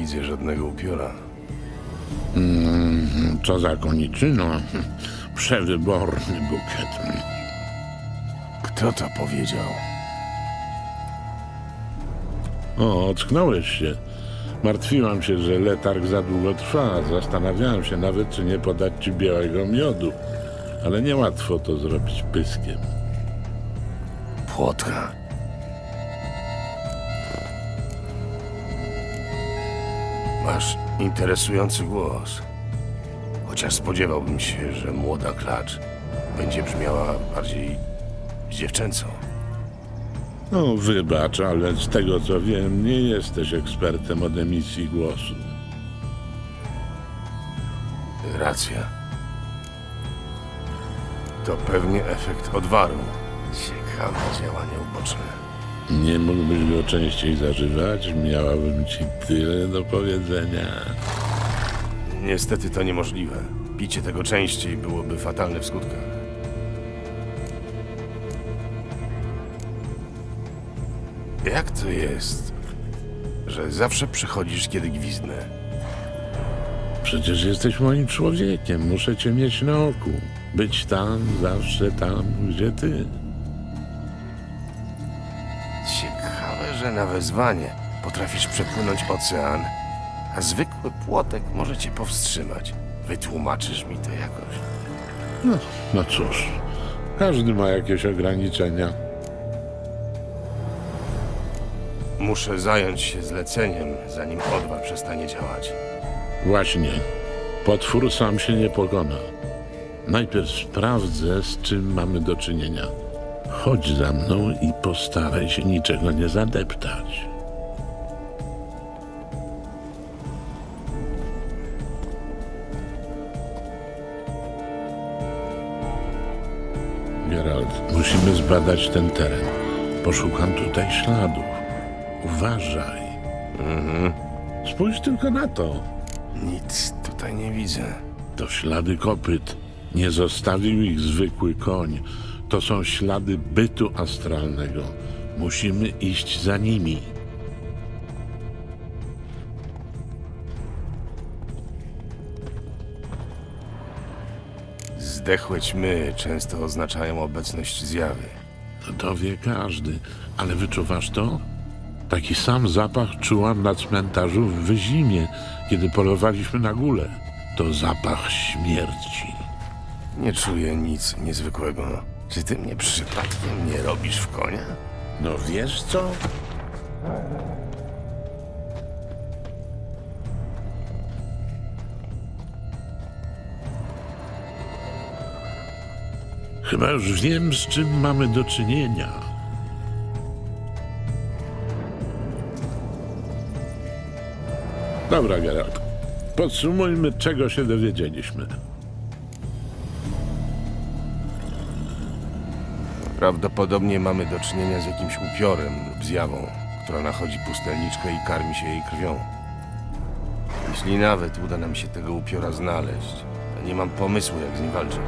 Widzę żadnego upiora. Co za koniczyna. Przewyborny bukiet. Kto to powiedział? O, ocknąłeś się. Martwiłam się, że letarg za długo trwa. Zastanawiałam się nawet, czy nie podać ci białego miodu. Ale niełatwo to zrobić pyskiem. Płotka. Masz interesujący głos. Chociaż spodziewałbym się, że młoda klacz będzie brzmiała bardziej dziewczęco. No, wybacz, ale z tego co wiem, nie jesteś ekspertem od emisji głosu. Racja. To pewnie efekt odwaru. Ciekawe działanie uboczne. Nie mógłbyś go częściej zażywać? Miałabym ci tyle do powiedzenia. Niestety to niemożliwe. Picie tego częściej byłoby fatalne w skutkach. Jak to jest, że zawsze przychodzisz, kiedy gwizdnę? Przecież jesteś moim człowiekiem. Muszę cię mieć na oku. Być tam, zawsze tam, gdzie ty. Że na wezwanie potrafisz przepłynąć ocean, a zwykły płotek może cię powstrzymać. Wytłumaczysz mi to jakoś. No, no cóż, każdy ma jakieś ograniczenia. Muszę zająć się zleceniem, zanim odwar przestanie działać. Właśnie, potwór sam się nie pokona. Najpierw sprawdzę, z czym mamy do czynienia. Chodź za mną i postaraj się niczego nie zadeptać. Geralt, musimy zbadać ten teren. Poszukam tutaj śladów. Uważaj. Spójrz tylko na to. Nic tutaj nie widzę. To ślady kopyt. Nie zostawił ich zwykły koń. To są ślady bytu astralnego. Musimy iść za nimi. Zdechłe ćmy często oznaczają obecność zjawy. No to wie każdy. Ale wyczuwasz to? Taki sam zapach czułam na cmentarzu w Wyzimie, kiedy polowaliśmy na górę. To zapach śmierci. Nie czuję nic niezwykłego. Czy ty mnie przypadkiem nie robisz w konia? No wiesz co? Chyba już wiem, z czym mamy do czynienia. Dobra, Geralt. Podsumujmy, czego się dowiedzieliśmy. Prawdopodobnie mamy do czynienia z jakimś upiorem lub zjawą, która nachodzi pustelniczkę i karmi się jej krwią. Jeśli nawet uda nam się tego upiora znaleźć, to nie mam pomysłu, jak z nim walczyć.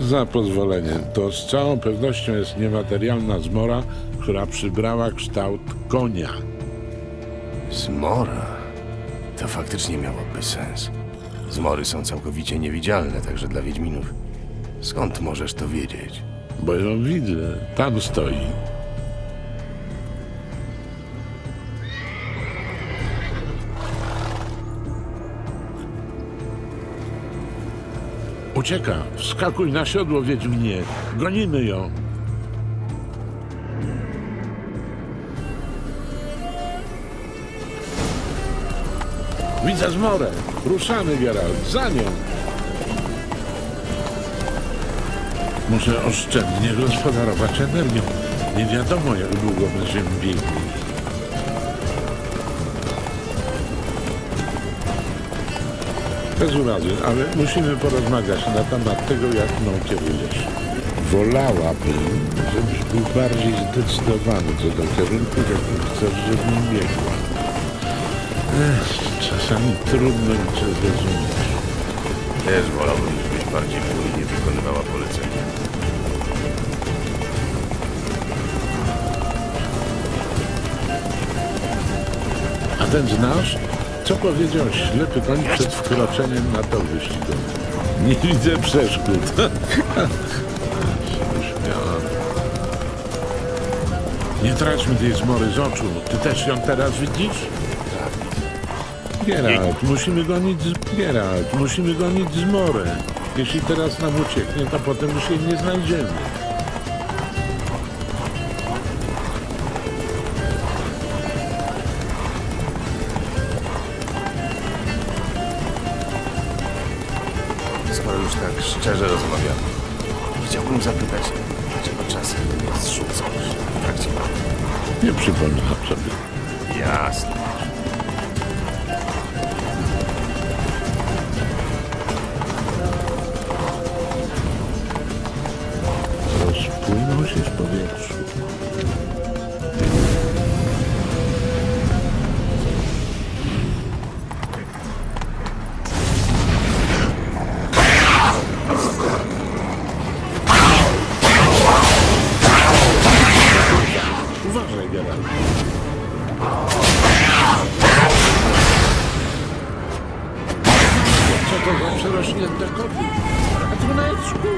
Za pozwoleniem. To z całą pewnością jest niematerialna zmora, która przybrała kształt konia. Zmora? To faktycznie miałoby sens. Zmory są całkowicie niewidzialne, także dla Wiedźminów. Skąd możesz to wiedzieć? Bo ją widzę. Tam stoi. Ucieka. Wskakuj na siodło, Wiedźminie. Gonimy ją. Widzę zmorę. Ruszamy, Geralt. Za nią. Muszę oszczędnie gospodarować energią. Nie wiadomo, jak długo będziemy biegli. Bez urazy, ale musimy porozmawiać na temat tego, jak mną kierujesz. Wolałabym, żebyś był bardziej zdecydowany co do kierunku, w jakim chcesz, żebym biegła. Ech, czasami trudno mi cię zrozumieć. Też wolałbym, bardziej płynnie wykonywała polecenia. A ten znasz? Co powiedział ślepy koń przed wkroczeniem na tor wyścigowy? Nie widzę przeszkód. Nie traćmy tej zmory z oczu. Ty też ją teraz widzisz? Geralt, musimy gonić z... Geralt, musimy gonić zmorę. Jeśli teraz nam ucieknie, to potem już jej nie znajdziemy. Skoro już tak szczerze rozmawiamy, chciałbym zapytać, dlaczego czasem mnie zrzucasz w trakcie Nie przypominam sobie. Za przerośnięte koty? Ratuneczku!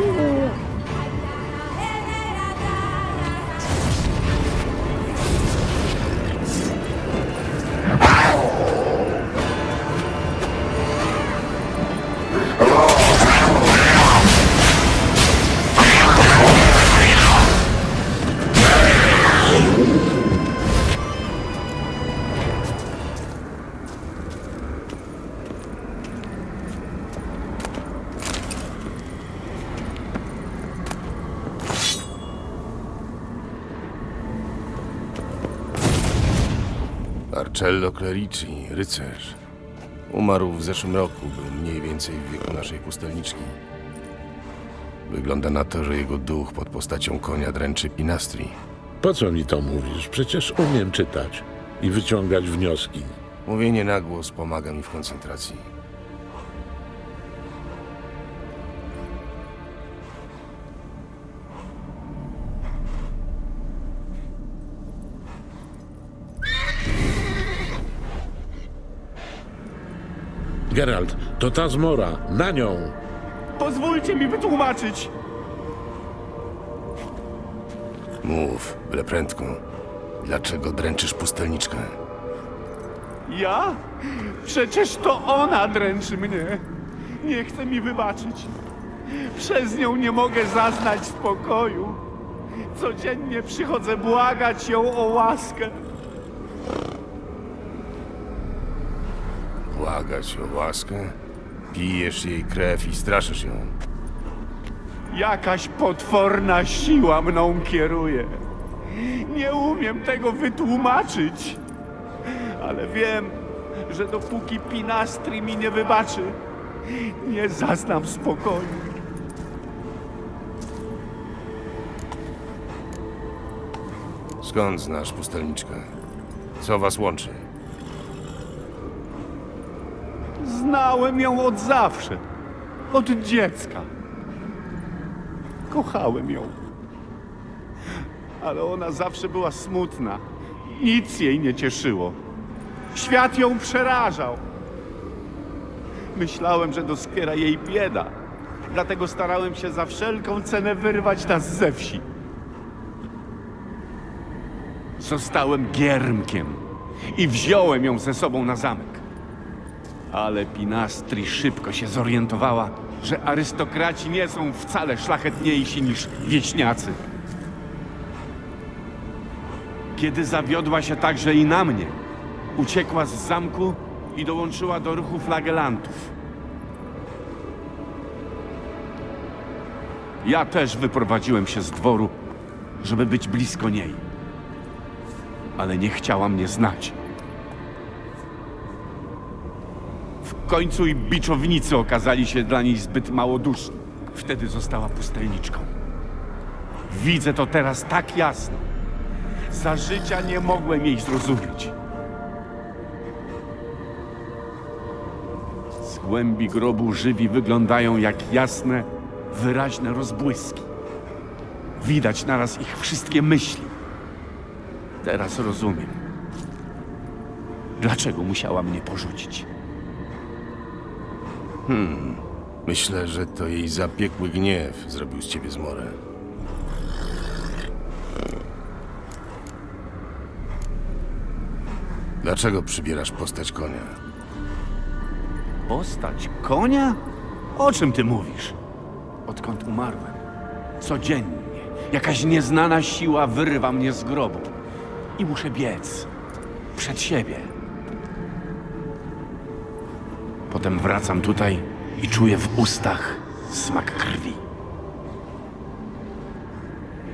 Marcello Clerici, rycerz. Umarł w zeszłym roku, był mniej więcej w wieku naszej pustelniczki. Wygląda na to, że jego duch pod postacią konia dręczy Pinastri. Po co mi to mówisz? Przecież umiem czytać i wyciągać wnioski. Mówienie na głos pomaga mi w koncentracji. Geralt, to ta zmora, na nią! Pozwólcie mi wytłumaczyć. Mów, byle prędko. Dlaczego dręczysz pustelniczkę? Ja? Przecież to ona dręczy mnie. Nie chce mi wybaczyć. Przez nią nie mogę zaznać spokoju. Codziennie przychodzę błagać ją o łaskę. Błagać o łaskę? Pijesz jej krew i straszysz ją. Jakaś potworna siła mną kieruje. Nie umiem tego wytłumaczyć. Ale wiem, że dopóki Pinastri mi nie wybaczy, nie zaznam spokoju. Skąd znasz pustelniczkę? Co was łączy? Znałem ją od zawsze. Od dziecka. Kochałem ją. Ale ona zawsze była smutna. Nic jej nie cieszyło. Świat ją przerażał. Myślałem, że doskiera jej bieda. Dlatego starałem się za wszelką cenę wyrwać nas ze wsi. Zostałem giermkiem i wziąłem ją ze sobą na zamek. Ale Pinastri szybko się zorientowała, że arystokraci nie są wcale szlachetniejsi niż wieśniacy. Kiedy zawiodła się także i na mnie, uciekła z zamku i dołączyła do ruchu flagelantów. Ja też wyprowadziłem się z dworu, żeby być blisko niej. Ale nie chciała mnie znać. Końcu i biczownicy okazali się dla niej zbyt małoduszni. Wtedy została pustelniczką. Widzę to teraz tak jasno. Za życia nie mogłem jej zrozumieć. Z głębi grobu żywi wyglądają jak jasne, wyraźne rozbłyski. Widać naraz ich wszystkie myśli. Teraz rozumiem. Dlaczego musiała mnie porzucić? Myślę, że to jej zapiekły gniew zrobił z ciebie zmorę. Dlaczego przybierasz postać konia? Postać konia? O czym ty mówisz? Odkąd umarłem, codziennie jakaś nieznana siła wyrywa mnie z grobu i muszę biec przed siebie. Potem wracam tutaj i czuję w ustach smak krwi.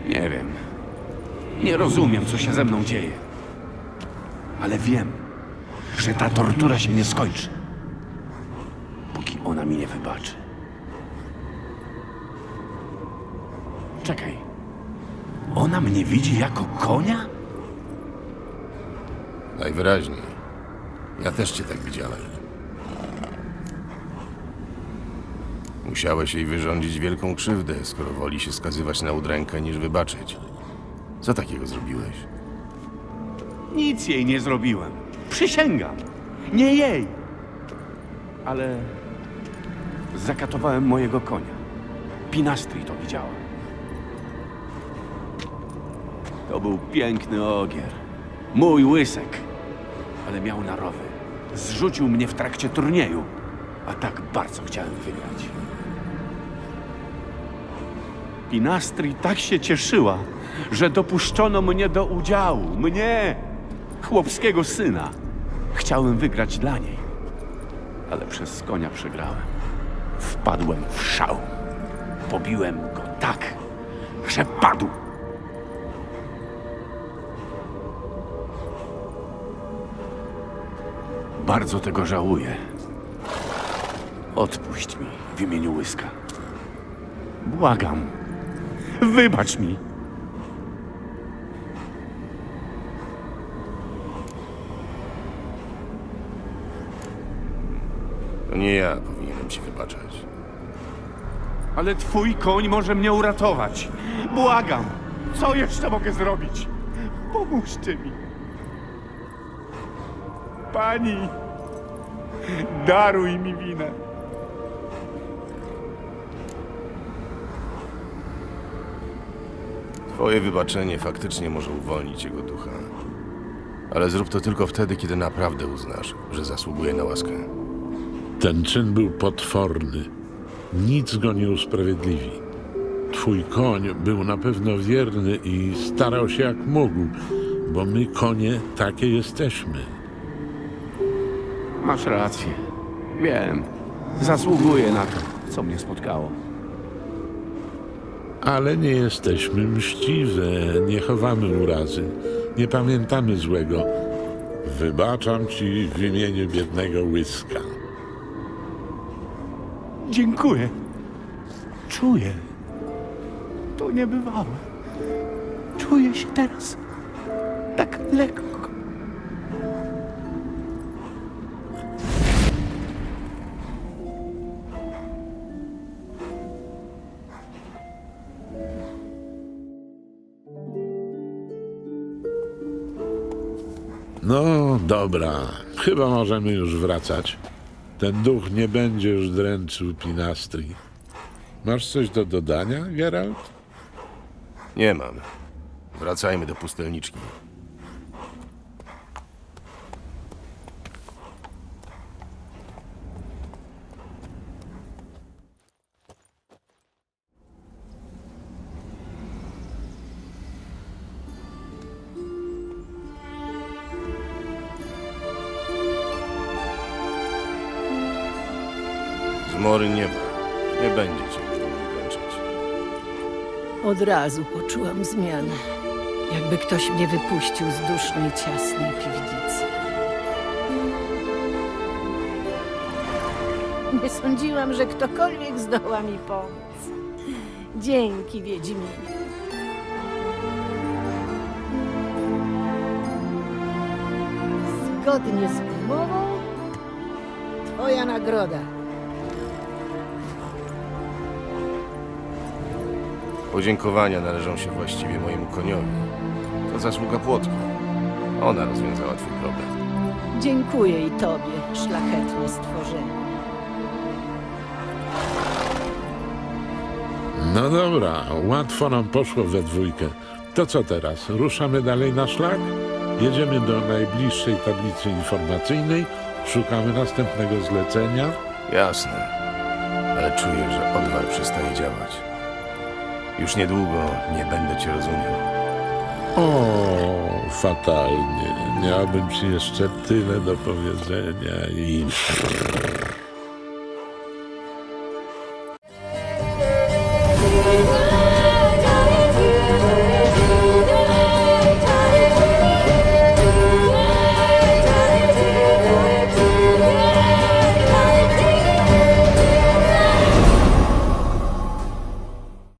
Nie wiem. Nie rozumiem, co się ze mną dzieje. Ale wiem, że ta tortura się nie skończy póki ona mi nie wybaczy. Czekaj. Ona mnie widzi jako konia? Najwyraźniej. Ja też cię tak widziałem. Musiałeś jej wyrządzić wielką krzywdę, skoro woli się skazywać na udrękę niż wybaczyć. Co takiego zrobiłeś? Nic jej nie zrobiłem. Przysięgam. Nie jej. Ale zakatowałem mojego konia. Pinastri to widziała. To był piękny ogier. Mój łysek. Ale miał narowy. Zrzucił mnie w trakcie turnieju. A tak bardzo chciałem wygrać. Pinastri tak się cieszyła, że dopuszczono mnie do udziału. Mnie, chłopskiego syna. Chciałem wygrać dla niej, ale przez konia przegrałem. Wpadłem w szał. Pobiłem go tak, że padł. Bardzo tego żałuję. Odpuść mi w imieniu Łyska. Błagam. Wybacz mi. To nie ja powinienem ci wybaczać. Ale twój koń może mnie uratować. Błagam. Co jeszcze mogę zrobić? Pomóżcie mi. Pani, daruj mi winę. Twoje wybaczenie faktycznie może uwolnić jego ducha. Ale zrób to tylko wtedy, kiedy naprawdę uznasz, że zasługuje na łaskę. Ten czyn był potworny. Nic go nie usprawiedliwi. Twój koń był na pewno wierny i starał się jak mógł, bo my, konie, takie jesteśmy. Masz rację. Wiem. Zasługuję na to, co mnie spotkało. Ale nie jesteśmy mściwe, nie chowamy urazy, nie pamiętamy złego. Wybaczam ci w imieniu biednego łyska. Dziękuję. Czuję. To niebywałe. Czuję się teraz tak lekko. Dobra, chyba możemy już wracać. Ten duch nie będzie już dręczył Pinastri. Masz coś do dodania, Geralt? Nie mam. Wracajmy do pustelniczki. Zmory nie ma. Nie będzie cię już dłużej. Od razu poczułam zmianę. Jakby ktoś mnie wypuścił z dusznej, ciasnej piwnicy. Nie sądziłam, że ktokolwiek zdoła mi pomóc. Dzięki, Wiedźminie. Zgodnie z umową, twoja nagroda. Podziękowania należą się właściwie mojemu koniowi. To zasługa płotki. Ona rozwiązała twój problem. Dziękuję i tobie, szlachetne stworzenie. No dobra, łatwo nam poszło we dwójkę. To co teraz? Ruszamy dalej na szlak? Jedziemy do najbliższej tablicy informacyjnej, szukamy następnego zlecenia. Jasne, ale czuję, że odwar przestaje działać. Już niedługo nie będę cię rozumiał. O, fatalnie. Miałbym ci jeszcze tyle do powiedzenia i...